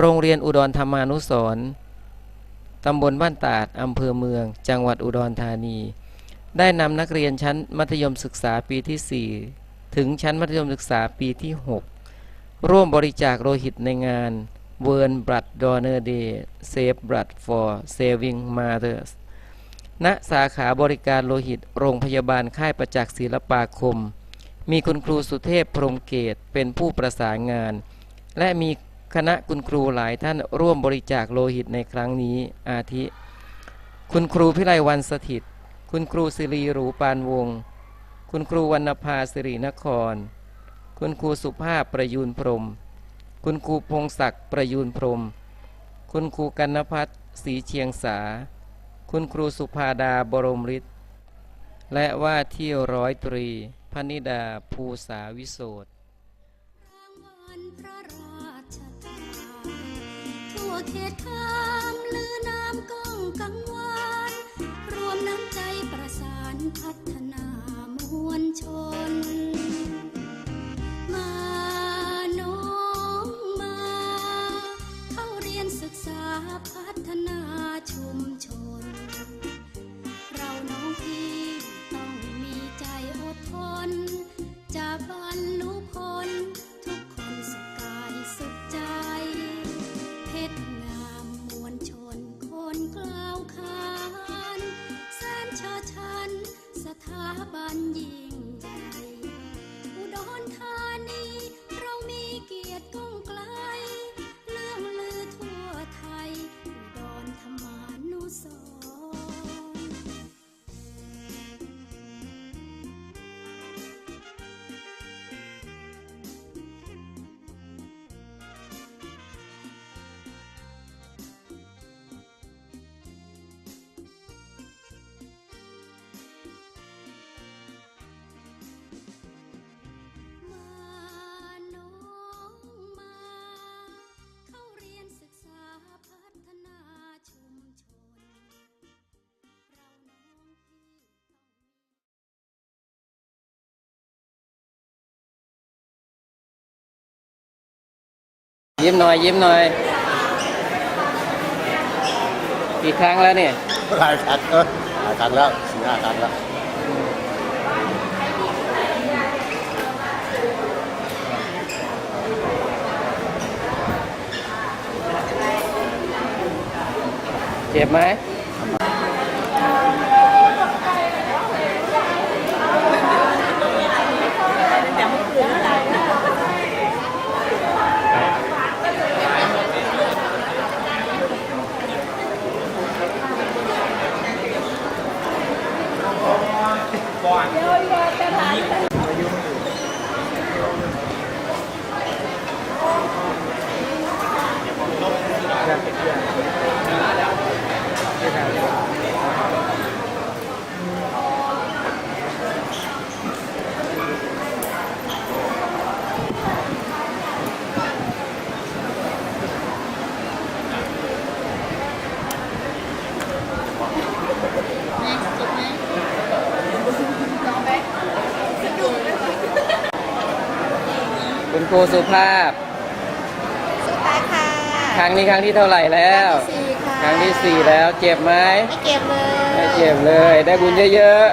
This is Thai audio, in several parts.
โรงเรียนอุดรธรรมานุสรตำบลบ้านตาดอำเภอเมือง จังหวัดอุดรธานี ได้นำนักเรียนชั้นมัธยมศึกษาปีที่ 4 ถึงชั้นมัธยมศึกษาปีที่ 6 ร่วมบริจาคโลหิตในงาน World Blood Donor Day Save Blood for Saving Mothers ณสาขาบริการโลหิตโรงพยาบาลค่ายประจักษ์ศิลปาคม มีคุณครูสุเทพพรมเกตเป็นผู้ประสานงาน และมี คณะคุณครูหลายท่านร่วมบริจาคโลหิตในครั้งนี้อาทิ คุณครูพิไลวันสถิต คุณครูสิริหรูปานวงศ์คุณครูวรรณภาสิรินคร คุณครูสุภาพประยูนพรม คุณครูพงศักดิ์ประยูนพรม คุณครูกันนพัฒน์ศรีเชียงสา คุณครูสุภาดาบรมฤทธิ์และว่าที่ร้อยตรีพนิดาภูสาวิโสท เขตคามลือน้ำก้องกังวานรวมน้ำใจประสานพัฒนามวลชน มาน้องมา เข้าเรียนศึกษาพัฒนาชุมชน ยิ้มหน่อย ยิ้มหน่อยกี่ครั้งแล้วเนี่ยหลายครั้งเออหลายครั้งแล้วสี่ห้าครั้งแล้วเจ็บไหม รูสุภาพ สุดท้ายค่ะครั้งนี้ครั้งที่เท่าไหร่แล้วสี่ค่ะครั้งที่สี่แล้วเจ็บไหมไม่เก็บเลยไม่เจ็บเลย ได้บุญเยอะเยอะ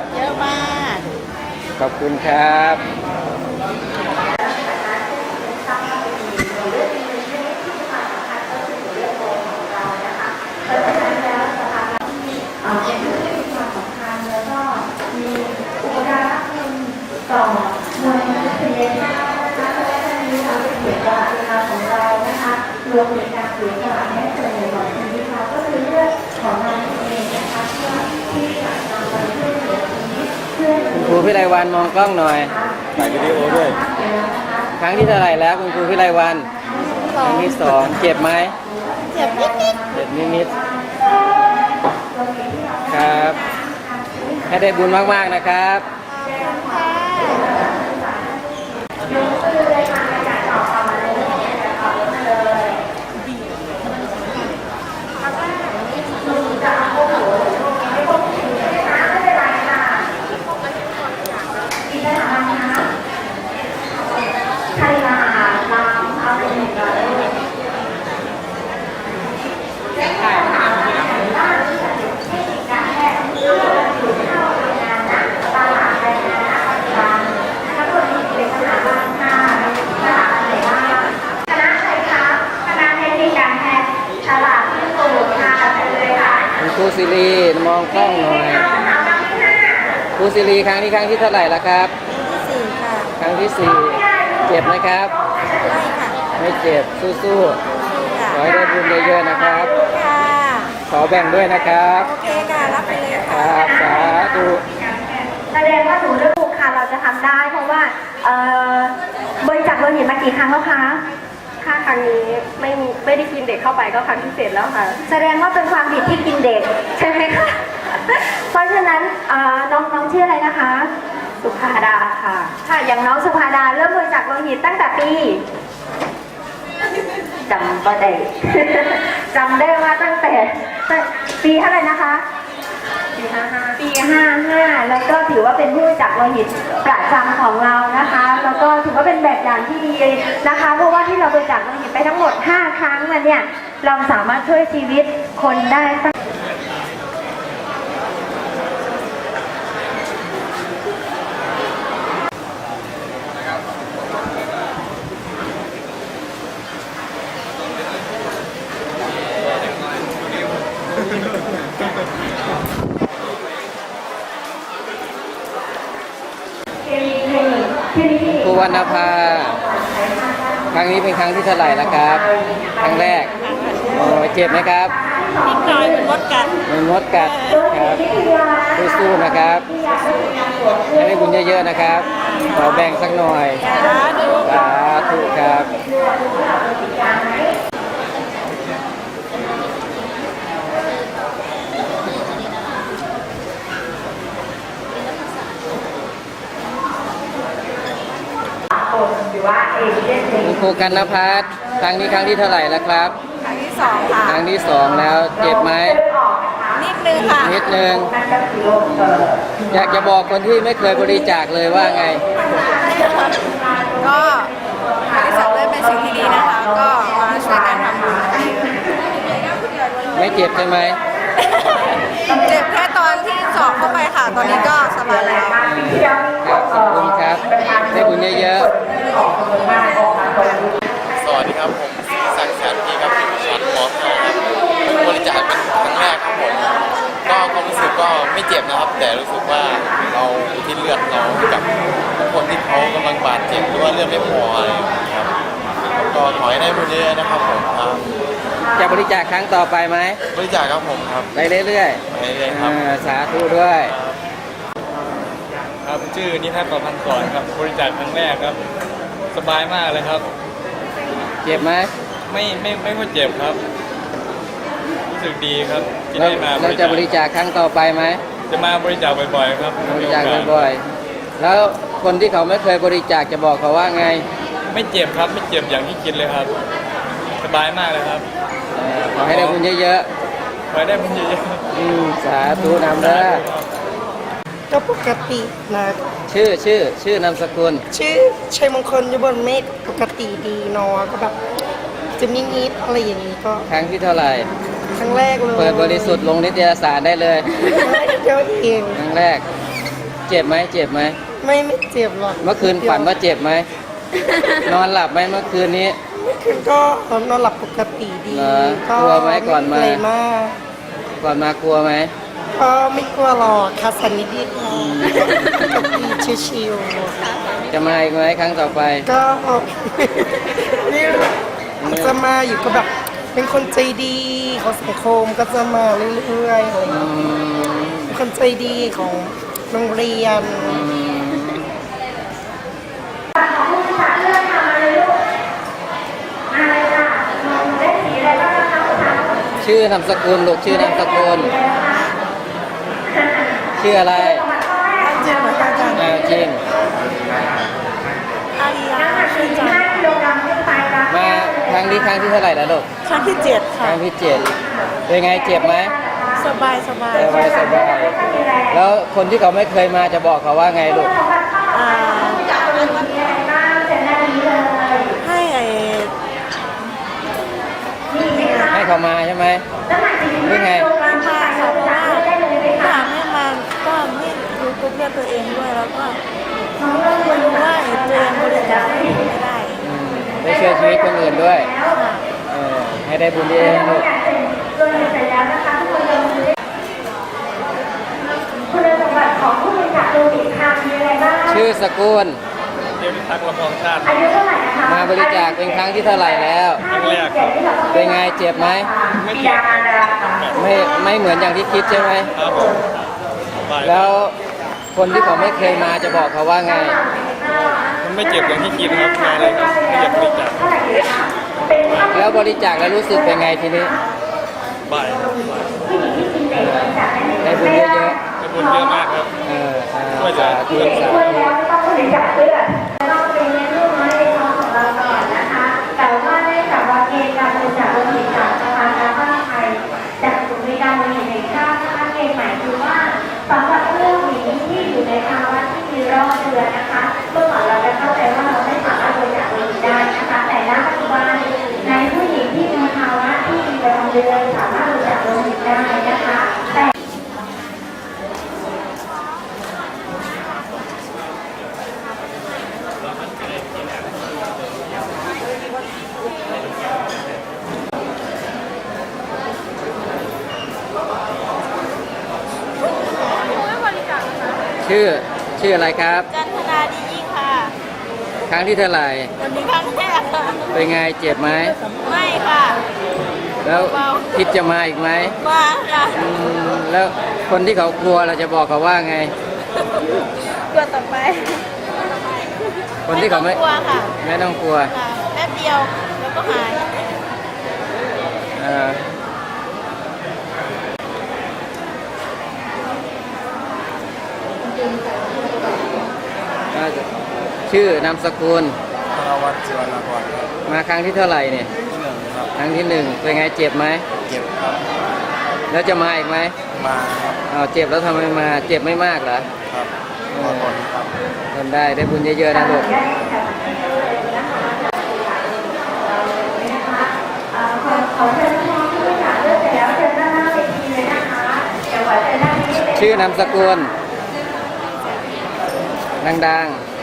มากๆ ขอบคุณครับต่อมวลมนุษยชาตินะคะและ กียรติกับเวลาของเรานะคะรวมถึงการเสียสละแม้ส่วนหนึ่งของชีวิตเราก็คือเรื่องของเราเองนะคะเพื่อที่จะนำไปช่วยเหลือชีวิตเพื่อนคุณครูพิไลวันมองกล้องหน่อย ถ่ายวิดีโอด้วย ครั้งที่เท่าไหร่แล้วคุณครูพิไลวันครั้งที่สองเจ็บไหมเจ็บนิดนิดเจ็บนิดๆครับ ให้ได้บุญมากๆนะครับใครมาอ่านตามเอาเป็นหนึ่งเลย ซิรีมองกล้องหน่อยครูซิรีครั้งนี้ครั้งที่เท่าไหร่ละครับที่สี่ค่ะ ครั้งที่สี่เจ็บไหมครับ ไม่ค่ะไม่เจ็บสู้ๆขอให้ได้บุญเยอะๆนะครับ ค่ะ ขอแบ่งด้วยนะครับโอเคค่ะ รับไปเลยคค่ะ รับสาธุแสดงว่าหนูเลือกถูกค่ะเราจะทำได้ เพราะว่าเอ่อบริจาคโลหิตมากี่ครั้งแล้วคะ ถ้าครั้งนี้ไม่มีไม่ได้กินเด็กเข้าไปก็ครั้งที่เจ็ดแล้วค่ะ แสดงว่าเป็นความผิดที่กินเด็กใช่ไหมคะ เพราะฉะนั้นอ่อน้องน้องชื่ออะไรนะคะ สุภาดาค่ะ ค่ะ อย่างน้องสุภาดาเริ่มบริจาคโลหิตตั้งแต่ปีจำก็ได้จำได้ว่าตั้งแต่ตั้งปีเท่าไหร่นะคะ ปีห้าห้าปีห้าห้าแล้วก็ถือว่าเป็นผู้จาคโลหิตประจำของเรานะคะ แล้วก็ถือว่าเป็นแบบอย่างที่ดีนะคะ เพราะว่าที่เราบริจาคโลหิตไปทั้งหมด 5 ครั้งมันเนี่ยเราสามารถช่วยชีวิตคนได้ตั้ง ค รูวรรณภา ครั้งนี้เป็นครั้งที่เท่าไหร่แล้วครับ ครั้งแรกโอ้เจ็บไหมครับนิดหน่อยเป็นมดกัดมันมดกัดครับสู้ๆนะครับให้ได้บุญเยอะๆนะครับ ขอแบ่งสักหน่อยสาธุครับ ว่าเอเจนต์คุณครูกันนภัสครั้งนี้ครั้งที่เท่าไหร่แล้วครับ ครั้งที่สองค่ะ ครั้งที่สองแล้วเจ็บไหมนิดนึงค่ะ นิดนึงนั่นก็คือโรคเอ่ออยากจะบอกคนที่ไม่เคยบริจาคเลยว่าไง ก็บริษัทได้เป็นสิ่งที่ดีนะคะ ก็มาช่วยกันทำบุญไม่เจ็บใช่ไหมเจ็บแค่ตอนที่สอบเข้าไปค่ะ ตอนนี้ก็สบายแล้วปีที่แล้วมีครับขอบคุณครับได้บุญเยอะ ออกกำลังกายออกมาตรงนี้สวัสดีครับผมศรีศักดิ์แสนพี่ครับอยู่ชั้นม .5 ครับเพิ่งบริจาคเป็นครั้งแรกครับผมก็ความรู้สึกก็ไม่เจ็บนะครับ แต่รู้สึกว่าเราอุที่เลือดเราให้กับคนที่เขากำลังบาดเจ็บหรือว่าเลือดไม่พออะไรอย่างเงี้ยครับก็ขอให้ได้บุญเยอะๆนะครับผมครับๆจะบริจาคครั้งต่อไปไหมบริจาคครับผมครับไปเรื่อยไปเรื่อยๆๆครับอ่าสาธุด้วย ครับชื่อนิทัศน์ประพันธ์ก่อนครับบริจาคครั้งแรกครับ สบายมากเลยครับ เจ็บไหมไม่ไม่ไม่ว่าเจ็บครับ รู้สึกดีครับที่เราได้มาเราจะบริจาคครั้งต่อไปไหมจะมาบริจาคบ่อยๆครับบริจาคบ่อยๆแล้วคนที่เขาไม่เคยบริจาคจะบอกเขาว่าไงๆไม่เจ็บครับไม่เจ็บอย่างที่คิดเลยครับ สบายมากเลยครับเอ่อขอให้ได้บุญเยอะขอให้ได้บุญเยอะๆอืมสาธุนำเด้อ ก็ปกตินะชื่อชื่อชื่อนามสกุล ชื่อชัยมงคลอยู่บนเมฆปกติดีเนอะก็แบบจะมีนิดอะไรอย่างนี้ก็ครั้งที่เท่าไหร่ ครั้งแรกเลยเปิดบริสุทธิ์ลงนิตยสารได้เลย ครั้งแรกเดียวเองครั้งแรก เจ็บไหมเจ็บไหม ไม่ไม่เจ็บหรอกเมื่อคืนฝันว่าเจ็บไหม นอนหลับไหมเมื่อคืนนี้ เมื่อคืนก็นอนหลับปกติดีเหรอกลัวไหมก่อนมาเลยมาก ก่อนมากลัวไหม ก็ไม่กลัวหรอกคาสันนิดนิดปกติชิวจะมาอีกไหมครั้งต่อไป ๆก็นี่จะมาอยู่ก็แบบ เป็นคนใจดีของสังคมก็จะมาเรื่อยๆอะไรอย่างอืเงี้ยมเป็นคนใจดีของโรงเรียนอืมของผู้ชายเลือกทำอะไรลูกมาเลยค่ะมองได้สีอะไรบ้างนะคะผู้ชายชื่อนามสกุลลูกชื่อนามสกุล ชื่ออะไรจริงเหรอคะอาจารย์อ่าจริงอาริยาน้ำหนัก45กิโลกรัมขึ้นไปนะมาครั้งนี้ครั้งที่เท่าไหร่แล้วลูกครั้งที่เจ็ดคค่ะ รั้งที่เจ็ดเป็นไงเจ็บไหมสบายสบายสบายสบายแล้วคนที่เขาไม่เคยมาจะบอกเขาว่าไงลูกอ่าให้ไอ้ให้เขามาใช่ไหมหรือไง ตัวเองด้วยแล้วก็มันว่าตัวเองบริจาคไม่ได้ได้ช่วยชีวิตคนอื่นด้วยเออให้ได้บุญเองลูกชื่อสกุลเดี๋ยวทักละมองชาติมาบริจาคเป็นครั้งที่เท่าไหร่แล้วครั้งแรกเป็นไงเจ็บไหมไม่เจ็บไม่ไม่เหมือนอย่างที่คิดใช่ไหมแล้ว คนที่เขาไม่เคยมาจะบอกเขาว่าไง มันไม่เจ็บอย่างที่คิดครับมาเลยครับไม่อยากบริจาคแล้วบริจาคแล้วรู้สึกเป็นไงทีนี้บ่ายครับบ่ายได้บุญเยอะได้บุญเยอะมากครับๆเอออ่าช่วยเหลืสาอธุสาช่วยธุ เดือนสามารถบริจาคโลหิตได้นะคะแต่ชื่อชื่ออะไรครับ จันทนาดียิ่งค่ะ ครั้งที่เท่าไหร่วันนี้ครั้งแรกค่ะเป็นไงเจ็บไหมไม่ค่ะ แล้วคิดจะมาอีกไหมมาค่ะอืมแล้วคนที่เขากลัวเราจะบอกเขาว่าไงตัวต่อไปคนที่เขาไม่ต้องกลัวค่ะไม่ต้องกลัวค่ะแป๊บเดียวแล้วก็หายเอ่อก็ชื่อนามสกุลธนวัฒน์จิวรากรครับมาครั้งที่เท่าไหร่เนี่ยที่หนึ่ง ครับครั้งที่หนึ่งเป็นไงเจ็บไหมเก็บครับแล้วจะมาอีกไหมมาครับอ้าวเจ็บแล้วทำไมมาเจ็บไม่มากเหรอครับขอผลครับ ทนได้ได้บุญเยอะๆนะลูกขอเชิญน้องๆที่บริจาคเลือดเสร็จแล้วเชิญด้านหน้าเวทีเลยนะคะเดี๋ยวขอเชิญด้านนี้เลยชื่อนามสกุลดังอ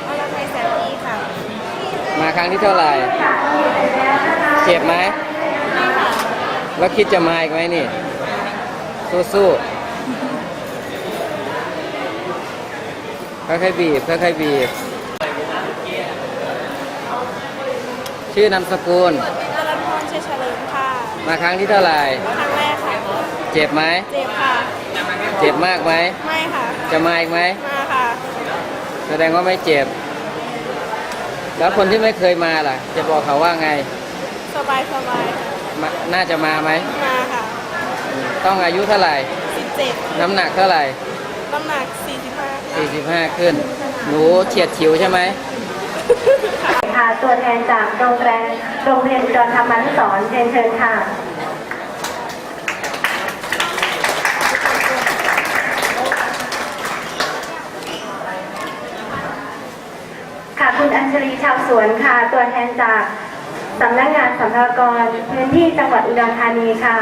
มาครั้งที่เท่าไหร่ เจ็บไหม แล้วคิดจะมาอีกไหมนี่ สู้ๆค่อยๆบีบค่อยๆบีบ ชื่อนามสกุล อรันพรเชยเฉลิมค่ะ มาครั้งที่เท่าไหร่ ครั้งแรกค่ะ เจ็บไหม เจ็บค่ะ เจ็บมากไหม ไม่ค่ะ จะมาอีกไหม มาค่ะ แสดงว่าไม่เจ็บ แล้วคนที่ไม่เคยมาล่ะ จะบอกเขาว่าไงสบายสบายค่ะมาน่าจะมาไหม มาค่ะต้องอายุเท่าไหร่ 17น้ำหนักเท่าไหร่ น้ำหนัก45 45 ขึ้น หนูเฉียดฉิวใช่ไหม ค่ะตัวแทนจากโรงแรมโรงเรียนอุดรธรรมนุสรณ์เรียนเชิญค่ะ ค่ะคุณอัญ ชลีชาวสวนค่ะ ตัวแทนจากสำนักงานสำนักงานพื้นที่จังหวัดอุดรธานีค่ะ